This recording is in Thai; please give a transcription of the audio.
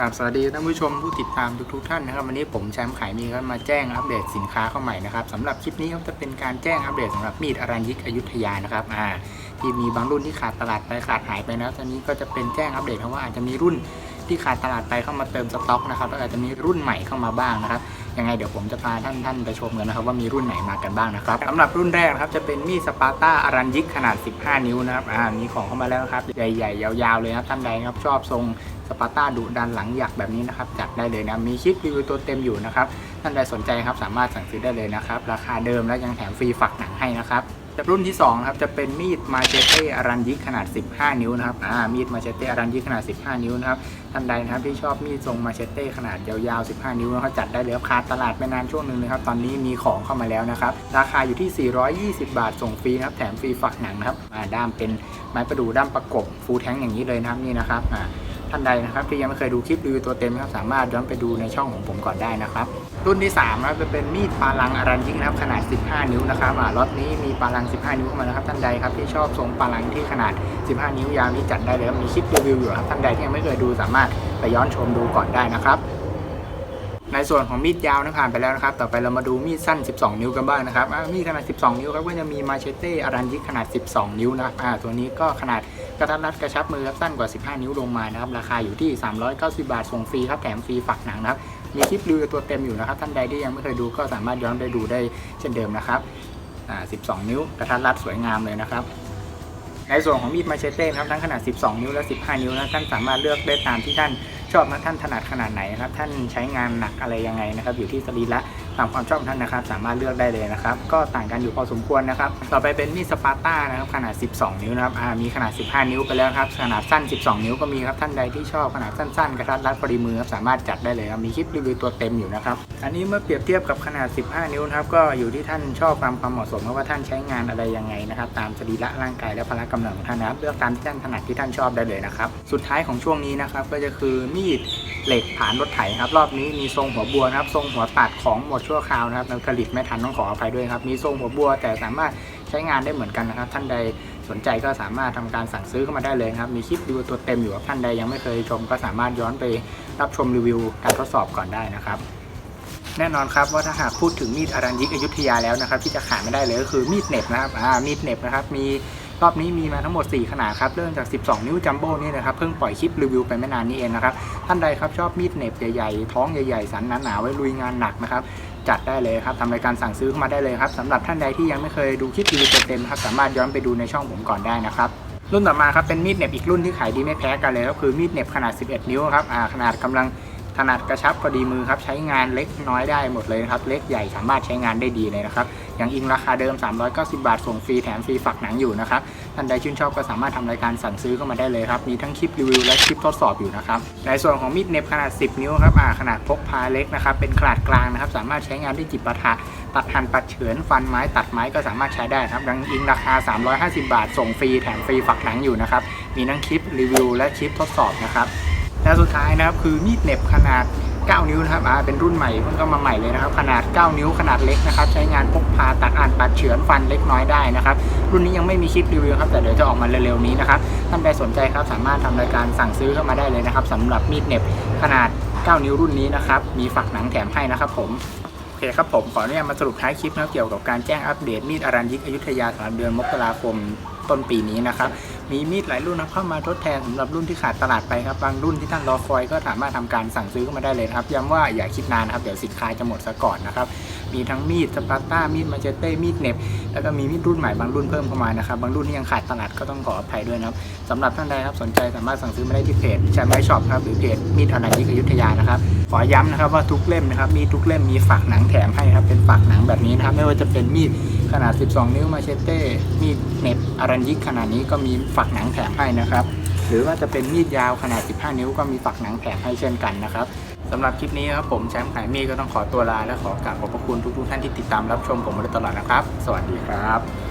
ครับสวัสดีท่านผู้ชมผู้ติดตามทุกๆท่านนะครับวันนี้ผมแชมป์ขายมีก็มาแจ้งอัปเดตสินค้าเข้าใหม่นะครับสำหรับคลิปนี้ก็จะเป็นการแจ้งอัปเดตสำหรับมีดอรัญยิกอยุธยานะครับอ่าที่มีบางรุ่นที่ขาดตลาดไปขาดหายไปนะตอนนี้ก็จะเป็นแจ้งอัปเดตครับว่าอาจจะมีรุ่นที่ขาดตลาดไปเข้ามาเติมสต็อกนะครับแล้วอาจจะมีรุ่นใหม่เข้ามาบ้างนะครับ ยังไงเดี๋ยวผมจะพาท่านท่านไปชมกันนะครับว่ามีรุ่นไหนมากันบ้างนะครับสำหรับรุ่นแรกนะครับจะเป็นมีดสปาร์ต้าอารันยิกขนาด 15 นิ้วนะครับอ่ามีของเข้ามาแล้วครับใหญ่ๆ ยาวๆเลยครับท่านใดครับชอบทรงสปาร์ต้าดุดันหลังหยักแบบนี้นะครับจัดได้เลยนะมีคลิปรีวิวตัวเต็มอยู่นะครับท่านใดสนใจครับสามารถสั่งซื้อได้เลยนะครับราคาเดิมและยังแถมฟรีฝักหนังให้นะครับ รุ่นที่2ครับจะเป็นมีดมาเชเต้อารันยิกขนาด 15 นิ้วนะครับอ่ามีดมาเชเต้อารันยิกขนาด 15 นิ้วนะครับท่านใดนะครับที่ชอบมีดทรงมาเชเต้ขนาดยาวๆ 15 นิ้วนะครับจัดได้เลยครับขาตลาดไปนานช่วงหนึ่งนะครับตอนนี้มีของเข้ามาแล้วนะครับราคาอยู่ที่ 420 บาทส่งฟรีนะครับแถมฟรีฝักหนังนะครับอ่าด้ามเป็นไม้ประดู่ด้ามประกบฟูลแท้งอย่างนี้เลยนะครับนี่นะครับอ่า ท่านใดนะครับที่ยังไม่เคยดูคลิปรีวิวตัวเต็มนะครับสามารถย้อนไปดูในช่องของผมก่อนได้นะครับ รุ่นที่3นะครับจะเป็นมีดปาลังอารันยิกนะครับขนาด 15 นิ้วนะครับอ่าล็อตนี้มีปาลัง 15 นิ้วเข้ามาแล้วครับท่านใดครับที่ชอบทรงปาลังที่ขนาด 15 นิ้วยาวนี้จัดได้เลยครับมีคลิปรีวิวอยู่ครับท่านใดที่ยังไม่เคยดูสามารถไปย้อนชมดูก่อนได้นะครับ ในส่วนของมีดยาวนะผ่านไปแล้วนะครับ ต่อไปเรามาดูมีดสั้น 12 นิ้วกันบ้างนะครับมีดขนาด 12 นิ้วครับก็จะมีมาเชเต้อารันยิกขนาด 12 นิ้วนะครับตัวนี้ก็ขนาดกระทัดรัดกระชับมือครับสั้นกว่า 15 นิ้วลงมานะครับ ราคาอยู่ที่ 390 บาทส่งฟรีครับแถมฟรีฝักหนังนะครับ มีคลิปรีวิวตัวเต็มอยู่นะครับ ท่านใดที่ยังไม่เคยดูก็สามารถย้อนไปดูได้เช่นเดิมนะครับ12 นิ้วกระทัดรัดสวยงามเลยนะครับในส่วนของมีดมาเชเต้นครับทั้งขนาด 12 นิ้วและ 15 นิ้วนะท่านสามารถเลือกได้ตามที่ท่าน ชอบนะท่านถนัดขนาดไหนนะครับ ท่านใช้งานหนักอะไรยังไงนะครับ อยู่ที่สรีระ ตามความชอบของท่านนะครับ สามารถเลือกได้เลยนะครับ ก็ต่างกันอยู่พอสมควรนะครับ ต่อไปเป็นมีดสปาร์ต้านะครับขนาด 12 นิ้วนะครับมีขนาด 15 นิ้วไปแล้วครับ ขนาดสั้น 12 นิ้วก็มีครับท่านใดที่ชอบขนาดสั้นๆกระทัดรัดพอดีมือครับสามารถจัดได้เลยครับมีคลิปรีวิวตัวเต็มอยู่นะครับอันนี้เมื่อเปรียบเทียบกับขนาด 15 นิ้วนะครับก็อยู่ที่ท่านชอบความความเหมาะสมว่าท่านใช้งานอะไรยังไงนะครับตามสรีระร่างกายและพละกำลังของท่านนะครับเลือกตามที่ท่านถนัดที่ท่านชอบได้เลยนะครับสุดท้ายของช่วงนี้นะครับก็จะคือมีดเหล็กผานรถไถครับรอบนี้มีทรงหัวบัวนะครับทรงหัวตัดของหมดชั่วคราวนะครับผลิตไม่ทันต้องขออภัยด้วยครับ มีทรงหัวบัวแต่สามารถใช้งานได้เหมือนกันนะครับ ท่านใดสนใจก็สามารถทำการสั่งซื้อเข้ามาได้เลยครับ มีคลิปดูตัวเต็มอยู่ท่านใดยังไม่เคยชม ก็สามารถย้อนไปรับชมรีวิวการทดสอบก่อนได้นะครับแน่นอนครับว่าถ้าหากพูดถึงมีดอารัญยิกอยุธยาแล้วนะครับ ที่จะขาดไม่ได้เลยก็คือมีดเหน็บนะครับอ่ามีดเหน็บนะครับมี รอบนี้มีมาทั้งหมด 4 ขนาดครับ เริ่มจาก 12 นิ้วจัมโบ้นี่นะครับ เพิ่งปล่อยคลิปรีวิวไปไม่นานนี้เองนะครับ ท่านใดครับชอบมีดเน็บใหญ่ๆ ท้องใหญ่ๆ สันหนาๆ ไว้ลุยงานหนักนะครับ จัดได้เลยครับทำรายการสั่งซื้อเข้ามาได้เลยครับสำหรับท่านใดที่ยังไม่เคยดูคลิปรีวิวเต็มๆครับสามารถย้อนไปดูในช่องผมก่อนได้นะครับรุ่นต่อมาครับเป็นมีดเน็บอีกรุ่นที่ขายดีไม่แพ้กันเลยก็คือมีดเน็บขนาด 11 นิ้วครับขนาดกำลัง ถนัดกระชับพอดีมือครับใช้งานเล็กน้อยได้หมดเลยนะครับเล็กใหญ่สามารถใช้งานได้ดีเลยนะครับอย่างอิงราคาเดิม 390 บาท ส่งฟรีแถมฟรีฝักหนังอยู่นะครับท่านใดชื่นชอบก็สามารถทำรายการสั่งซื้อเข้ามาได้เลยครับมีทั้งคลิปรีวิวและคลิปทดสอบอยู่นะครับในส่วนของมีดเน็บขนาด 10 นิ้วครับอ่าขนาดพกพาเล็กนะครับเป็นขนาดกลางนะครับสามารถใช้งานได้จิบปะทะตัดหั่นปัดเฉือนฟันไม้ตัดไม้ก็สามารถใช้ได้ครับดังอิงราคา 350 บาท ส่งฟรีแถมฟรีฝักหนังอยู่นะครับมีทั้งคลิปรีวิวและคลิปทดสอบนะครับ และสุดท้ายนะครับคือมีดเหน็บขนาด 9 นิ้วนะครับอ่าเป็นรุ่นใหม่เพิ่งก็มาใหม่เลยนะครับ ขนาด 9 นิ้วขนาดเล็กนะครับใช้งานพกพาตัดอ่านปัดเฉือนฟันเล็กน้อยได้นะครับรุ่นนี้ยังไม่มีคลิปรีวิวครับแต่เดี๋ยวจะออกมาเร็วๆนี้นะครับท่านใดสนใจครับสามารถทำรายการสั่งซื้อเข้ามาได้เลยนะครับสำหรับมีดเหน็บขนาด 9 นิ้วรุ่นนี้นะครับมีฝักหนังแถมให้นะครับผมโอเคครับผมขออนุญาตมาสรุปท้ายคลิปนะครับเกี่ยวกับการแจ้งอัปเดตมีดอารัญยิกอยุธยาสำหรับเดือนมกราคมต้นปีนี้นะครับ มีมีดหลายรุ่นนะครับเข้ามาทดแทนสำหรับรุ่นที่ขาดตลาดไปครับบางรุ่นที่ท่านรอคอยก็สามารถทำการสั่งซื้อเข้ามาได้เลยครับย้ำว่าอย่าคิดนานนะครับเดี๋ยวสินค้าจะหมดซะก่อนนะครับมีทั้งมีดสปาร์ต้ามีดมาเจเต้มีดเน็บแล้วก็มีมีดรุ่นใหม่บางรุ่นเพิ่มเข้ามานะครับบางรุ่นที่ยังขาดตลาดก็ต้องขออภัยด้วยนะครับสำหรับท่านใดครับสนใจสามารถสั่งซื้อมาได้ที่เพจแชมป์ไช็อปครับหรือเพจมีดอารัญยิกอยุธยานะครับขอย้ำนะครับว่าทุกเล่มนะครับมีทุกเล่มมีฝักหนังแถมให้ครับเป็นฝักหนังแบบนี้นะครับไม่ว่าจะเป็นมีด ขนาด 12 นิ้วมาเชเต้ มีดเน็บอารัญยิกขนาดนี้ก็มีฝักหนังแถมให้นะครับ หรือว่าจะเป็นมีดยาวขนาด 15 นิ้วก็มีฝักหนังแถมให้เช่นกันนะครับสำหรับคลิปนี้ครับผมแชมป์ขายมีดก็ต้องขอตัวลาและขอกราบขอบพระคุณทุกๆท่านที่ติดตามรับชมผมมาโดยตลอดนะครับ สวัสดีครับ